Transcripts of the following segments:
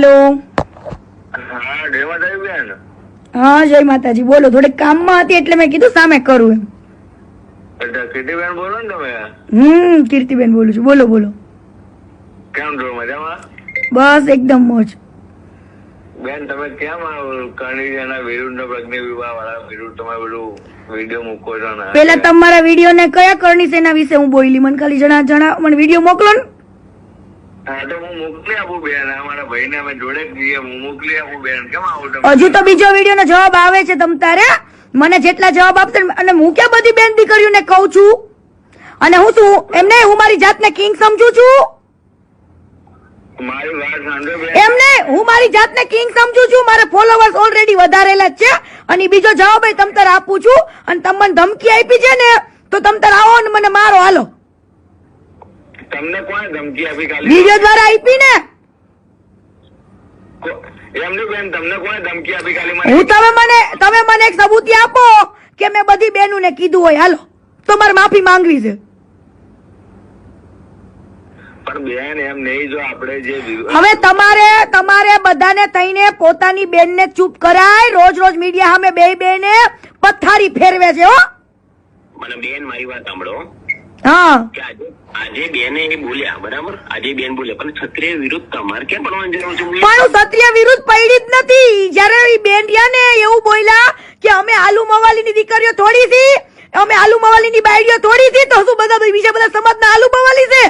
Hello. હા જય માતાજી બેન હા જય માતાજી બોલો થોડીક કામમાં હતી એટલે મેં કીધું સામે કરું એમ. કીર્તિબેન બોલો ને તમે? હમ કીર્તિબેન બોલું છું. બોલો બોલો. કેમ છો? મજામાં? બસ એકદમ મોજ. બેન તમે કેમ કરણીના વિરુદ્ધ પ્રજ્ઞ વિવાહ વાળા વિરુદ્ધ તમે બધું વીડિયો મૂકો છો ને? પેલા તમારા વીડિયો ને કયા કરણી સેના વિશે હું બોલી? મને ખાલી જણા જણા મને વીડિયો મોકલો ને. હજુ તો બીજો વીડિયો નો જવાબ આવે છે તમ તારે? મને જેટલા જવાબ આપશે અને હું ક્યાં બધી બેન દીકરીઓને કઉ છું? અને હું શું એમને હું મારી જાતને કિંગ સમજુ છું? એમને હું મારી જાતને કિંગ સમજુ છું? મારે ફોલોવર્સ ઓલરેડી વધારેલા જ છે. અને બીજો જવાબ તમ તારે આપું છું. અને તમને મને ધમકી આપી છે ને તો તમ તારે આવો ને મને મારો હાલો. તમને કોણ ધમકી આપી કાલે? વીડિયો દ્વારા આપી ને? બેન તમને કોણે ધમકી આપી કાલે મને? હું તમે મને તમે મને એક સબૂતી આપો કે મેં બધી બહેનોને કીધું હોય. હાલો તો મારે માફી માંગવી છે. પણ બેન એમ નહીં જો આપણે જે હવે તમારે તમારે બધાને થઈને પોતાની બેનને ચૂપ કરાય. રોજ રોજ મીડિયા સામે બે બેને પથારી ફેરવે છે હો. મને બેન મારી વાત સાંભળો. આજે આજે બેને એ બોલ્યા બરાબર? આજે બેન બોલ્યા પણ ક્ષત્રિય વિરુદ્ધ તમારે કેમ પડવાની જરૂર છે પણ ક્ષત્રિય વિરુદ્ધ પડી જ નથી. જયારે બેન રહ્યા ને એવું બોલ્યા કે અમે આલુ મવાલીની દીકરીઓ થોડી થી અમે આલુ મવાલીની બાયડીઓ થોડી હતી તો શું બધા બીજા બધા સમાજ ના આલુ મવાલી છે?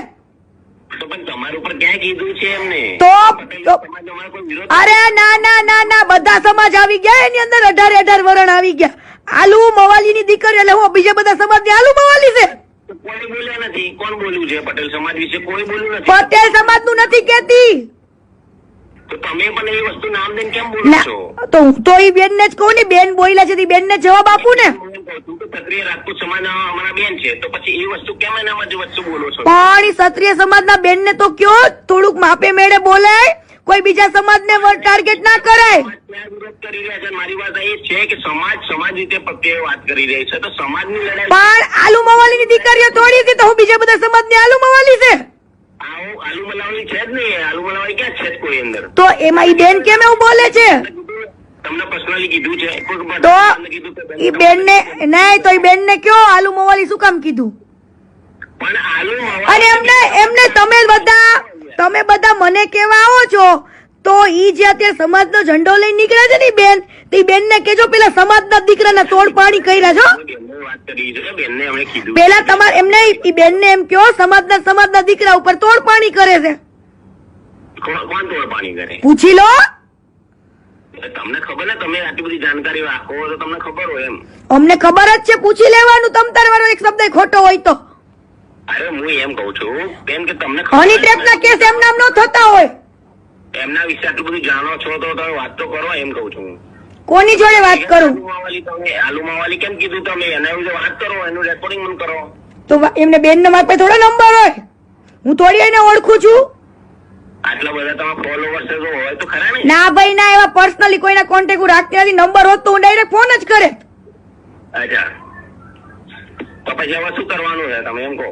તો પણ તમારા ઉપર ક્યાં કીધું છે એમને? તો પટેલ તો સમાજ અમારો કોઈ વિરોધ અરે ના ના ના ના બધા સમાજ આવી ગયા એની અંદર અઢાર અઢાર વરણ આવી ગયા. આલુ મવાલીની દીકરી એટલે હું બીજા બધા સમાજની આલુ મવાલી છે. કોઈ બોલ્યા નથી? કોણ બોલ્યું છે? પટેલ સમાજ વિશે કોઈ બોલ્યું નથી? પટેલ સમાજનું નથી કેતી તો તમે પણ એ વસ્તુ નામ દઈને કેમ બોલો છો? ના તો હું તો એ બેન ને જ કહું ને બેન બોલ્યા છે બેન ને જવાબ આપું ને. કહું કે ક્ષત્રિય રાજપૂત સમાજના અમારા બેન છે તો પછી એ વસ્તુ કેમ એનામાં જ બોલો છો? પણ ઈ ક્ષત્રિય સમાજના બેનને તો કયો? થોડુંક માપે મેળે બોલે. કોઈ બીજા ટાર્ગેટ ના સમાજ ત્યાં વિરોધ કરી મારી વાત એ છે કે સમાજ સમાજ રીતે પ્રત્યે વાત કરી રહી છે. તો સમાજની લડાઈ પણ આલુ મવાલીની દીકરીઓ થોડી હતી તો હું બીજા બધા સમાજની આલુ મવાલી છે? આલુ મલાવડી છે જ નહીં. આલુ મલાવડી ક્યાં છે કોઈ અંદર? તો એમાં ઈ બેન કેમ એવું બોલે છે? તો એ બેન ને નહીં તો ઈ બેનને કયો આલુ મોવાલી શું કામ કીધું? અને એમને એમને તમે બધા તમે બધા મને કેવા આવો છો? તો ઈ જે અત્યારે સમાજનો ઝંડો લઈને નીકળે છે ને બેન તો ઈ બેનને કેજો પેલા સમાજના દીકરાના તોડ પાણી કર્યા છો. પેલા તમારે એમને ઈ બેનને એમ કયો સમાજના સમાજના દીકરા ઉપર તોડ પાણી કરે છે. પૂછી લો. તમને ખબર ને તમે આટલી બધી જાણકારી રાખો તો તમને ખબર હોય એમ. અમને ખબર જ છે પૂછી લેવાનું તમ તાર વાળો એક શબ્દ ખોટો હોય તો. અરે હું એમ કહું છું કેમ કે તમને હની ટ્રેપ ના કેસ એમ નામ નો થતા હોય. એમના વિશે આટલું બધું જાણો છો તો તમે વાત તો કરો એમ કઉ છું. કોની જોડે વાત કરું? આલુ માવાલી કેમ કીધું તમે? એના વિશે વાત કરો એનું રેકોર્ડિંગ મને કરો. તો એમને બેન ના પાસે થોડો નંબર હોય. હું થોડી એને ઓળખું છું. આટલા બધા તમે ફોલોવર્સ તો હોય તો ખરા ને? ના ભાઈ ના એવા પર્સનલી કોઈના કોન્ટેક્ટ રાખતી નથી. નંબર હોત તો હું ડાયરેક્ટ ફોન જ કરે. અચ્છા. તો પછી હવે શું કરવાનું છે તમે એમ કહો?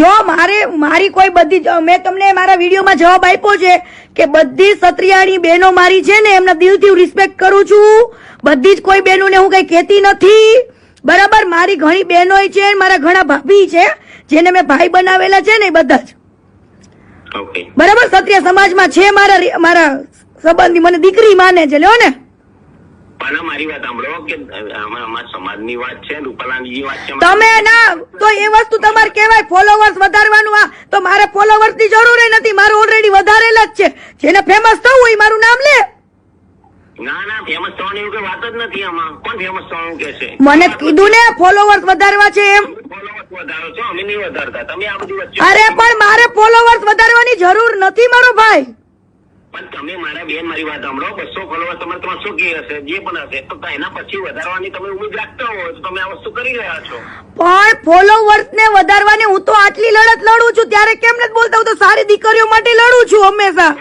જો મારે મારી કોઈ બધી મેં તમને મારા વિડીયોમાં જવાબ આપ્યો છે કે બધી સત્રિયાણી બહેનો મારી છે ને એમના દિલથી હું રિસ્પેક્ટ કરું છું. બધી જ કોઈ બહેનોને હું કઈ કહેતી નથી. બરાબર? મારી ઘણી બહેનોય છે મારા ઘણા ભાભી છે જેને મેં ભાઈ બનાવેલા છે ને બધા જ. ક્ષત્રિય સમાજમાં છે મારા મારા સંબંધી મને દીકરી માને છે લ્યો ને. પણ મારી વાત સાંભળો કે અમારા સમાજની વાત છે રૂપાલાની વાત છે તમે ના તો એ વસ્તુ તમારે કહેવાય ફોલોવર્સ વધારવાનું આ. તો મારે ફોલોવર્સની જરૂર નથી મારું ઓલરેડી વધારેલા જ છે. જેને ફેમસ થવું હોય મારું નામ લે. ના ના ફેમસ થવાની એવું વાત જ નથી આમાં. કોણ ફેમસ થવાનું કે છે? મને કીધું ને ફોલોવર્સ વધારવા છે એમ. વધારો છો અમે નહીં વધારતા. તમે આ બધી અરે પણ મારે ફોલોવર્સ વધારવાની જરૂર નથી મારો ભાઈ. પણ તમે મારા બેન મારી વાત સાંભળો બસો ફોલોવર તમારે ત્રણસો કે હશે જે પણ હશે તો એના પછી વધારવાની તમે ઉમેદ રાખતા હો તો તમે આ વસ્તુ કરી રહ્યા છો. પણ ફોલોવર્સ ને વધારવાની હું તો આટલી લડત લડું છું ત્યારે કેમ નથી બોલતા? હું તો સારી દીકરીઓ માટે લડું છું હંમેશા.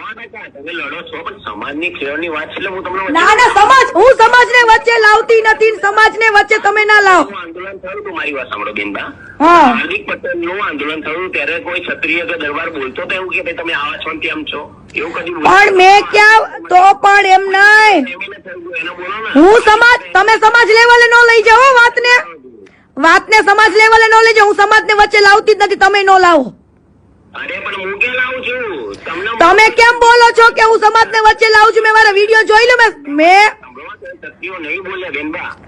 તમે લડો છો પણ સમાજની ખેડની વાત છે હું તમને ના ના સમાજ હું સમાજને વચ્ચે લાવતી નથી સમાજને વચ્ચે તમે ના લાવો. આંદોલન થયું તો મારી વાત સાંભળો બેનબા હાર્દિક પટેલનું આંદોલન થયું ત્યારે કોઈ ક્ષત્રિય કે દરબાર બોલતો તો એવું કે તમે આવા છો કેમ છો? એવું કદી પણ મેં ક્યાં? તો પણ એમ નહીં ને હું સમાજ તમે સમાજ લેવલે ન લઈ જાઓ હો વાતને. વાતને સમાજ લેવલે ન લઈ જાઓ. હું સમાજને વચ્ચે લાવતી જ નથી તમે નો લાવો. તમે કેમ બોલો છો કે હું સમાજ ને વચ્ચે લાવું છું? મેં મારા વીડિયો જોઈ લો મેં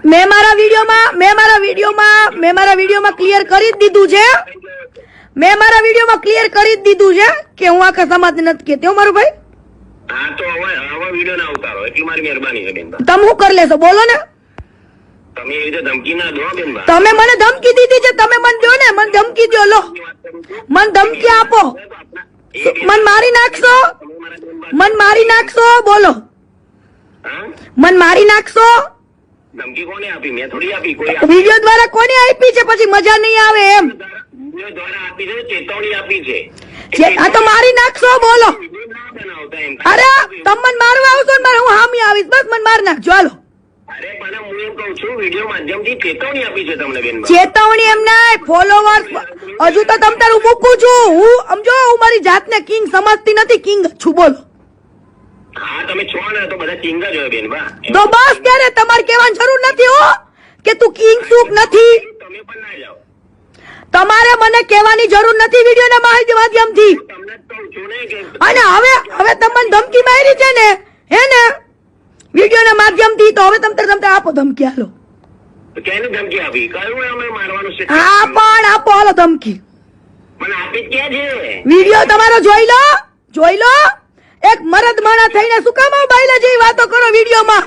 મેં મારા વિડીયોમાં, મેં મારા વિડીયોમાં, મેં મારા વિડીયોમાં ક્લિયર કરી જ દીધું છે. મેં મારા વિડીયોમાં ક્લિયર કરી જ દીધું છે કે હું આખા સમાજ નથી કે હો મારું ભાઈ. તમે શું કરી લેશો? બોલો ને. તમે મને ધમકી દીધી છે, તમે મને દો ને, મને ધમકી દો લો. મને ધમકી આપો. મન મારી નાખશો? મન મારી નાખશો? બોલો. મન મારી નાખશો? ધમકી કોને આપી? મેં થોડી આપી કોઈ વીડિયો દ્વારા કોને આપી છે? પછી મજા નહીં આવે એમ. દ્વારા આપી છે ચેતવણી આપી છે. આ તો મારી નાખશો બોલો. ના બનાવતા અરે તમે મારવા આવશો ને હું હામી આવીશ. બસ મને માર નાખજો હાલો. અરે પણ હું એમ કઉ છું વીડિયો માધ્યમથી ચેતવણી આપી છે તમને બેન ચેતવણી એમ ના ફોલોવર્સ હજુ તો તમ તારું મૂકું છું. હું સમજો હું મારી જાતને કિંગ સમજતી નથી કિંગ છું. બોલો. હા તમે છો ને તો બધા કિંગ જ હોય બેન બા તો બસ ત્યારે તમારે કહેવાની જરૂર નથી હો કે તું કિંગ સુક નથી. તમે પણ ના જાઓ. તમારે મને કહેવાની જરૂર નથી વિડીયોના માહિતી માધ્યમથી. ને અને હવે હવે તમને ધમકી મારી છે ને હે ને? વિડીયોના માધ્યમથી તો હવે તમને તમને આપો ધમકી હાલો. કેને ધમકી આપી? અમે મારવાનું છે? હા પણ આપો હાલો ધમકી. મને આપી ક્યાં છે? વીડિયો તમારો જોઈ લો જોઈ લો. એક મરદ માણા થઈને શું કામ બાયલા જેવી વાતો કરો વિડીયોમાં?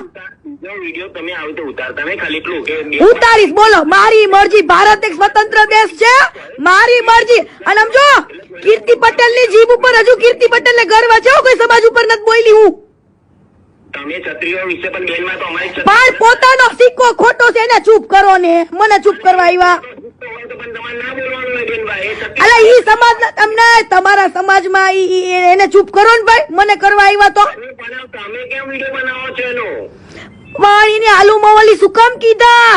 ઉતારીશ બોલો. મારી મરજી ભારત એક સ્વતંત્ર દેશ છે? મારી મરજી. અને સમજો કીર્તિ પટેલની જીભ ઉપર હજુ કીર્તિ પટેલ ને ગર્વ છે કોઈ સમાજ ઉપર નથી બોલી હું. પણ પોતાનો સિક્કો ખોટો છે એને ચૂપ કરો ને. મને ચૂપ કરવા આવ્યા. અલા ઈ સમાજ તમને તમારા સમાજમાં માં ઈ- એને ચૂપ કરો ને ભાઈ મને કરવા આવ્યા તો. તમે કેમ વીડિયો બનાવો છો એનો? વાણીને આલુ મવાલી શું કામ કીધા?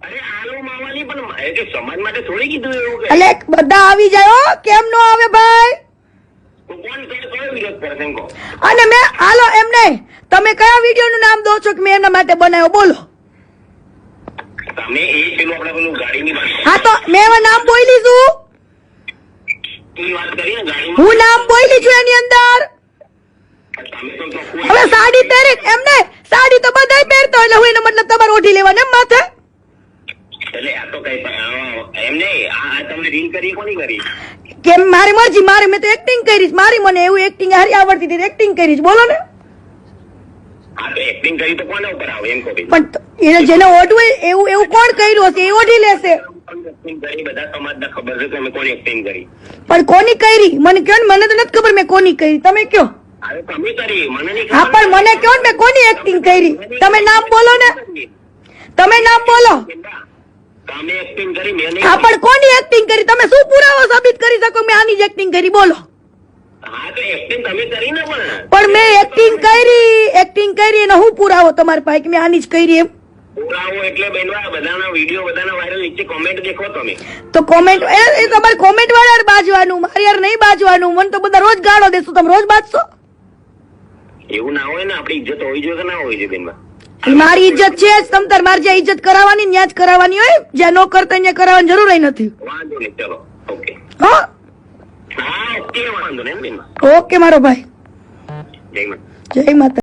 પણ સમાજ એટલે બધા આવી જાય હો કેમ નો આવે ભાઈ? અને મેં હાલો એમ નહીં. તમે કયા વીડિયો નું નામ દો છો કે મેં એમના માટે બનાવ્યો? બોલો. તમે એ પેલું આપણે પેલું ગાડીની વાત હા તો મેં હવે નામ બોલી લીધું? ની વાત કરી ને ગાડીમાં. હું નામ બોલી છું એની અંદર? તમે હવે સાડી પહેરે એમ નહીં સાડી તો બધાય પહેરતો એટલે હું એનો મતલબ તમારે ઓઢી લેવાને એમ માથે? એટલે આ તો કઈ એમને આ, તમને રીલ કરી કોની કરી? કેમ મારી મરજી મારે મેં તો એક્ટિંગ કરીશ. મારી મને એવું એક્ટિંગ હારી આવડતી હતી એક્ટિંગ કરીશ. બોલો ને. આ તો એક્ટિંગ કરી તો કોના ઉપર આવે એમ કહો પણ એને જેને ઓઢવું હોય એવું એવું કોણ કર્યું હશે? એ ઓઢી લેશે. એક્ટિંગ કરી બધા સમાજને ખબર છે કે અમે કોની એક્ટિંગ કરી. પણ કોની કરી? મને કયો ને મને તો નથી ખબર મેં કોની કરી. તમે કયો? હા પણ મને કયો ને મેં કોની એક્ટિંગ કરી? તમે નામ બોલો ને. તમે નામ બોલો. હા પણ કોની એક્ટિંગ કરી? તમે શું પુરાવો સાબિત કરી શકો? મેં આની જ એક્ટિંગ કરી. બોલો હા તો એક્ટિંગ તમે કરી ને પણ. મેં એક્ટિંગ કરી એક્ટિંગ કરી અને હું પુરાવો તમારી પાસે કે મેં આની જ કરી એમ? પુરાવો એટલે બેનવા બધાના વીડિયો બધાના વાયરલ નીચે કોમેન્ટ દેખો તમે. તો કોમેન્ટ એ એ તમારે કોમેન્ટ વાળા બાજવાનું મારી યાર નહીં બાજવાનું મને તો બધા રોજ ગાળો દેશો તમે રોજ બાજશો? એવું ના હોય ને આપણી ઇજ્જત હોવી જોઈએ કે ના હોવી જોઈએ બેનમાં મારી ઇજ્જત છે જ મારે જ્યાં ઇજ્જત કરાવવાની ત્યાં જ કરાવવાની હોય જ્યાં ન કરતા ત્યાં કરાવવાની જરૂર નથી. વાંધો નહીં ચલો ઓકે હા? ઓકે મારો ભાઈ. જય માતા.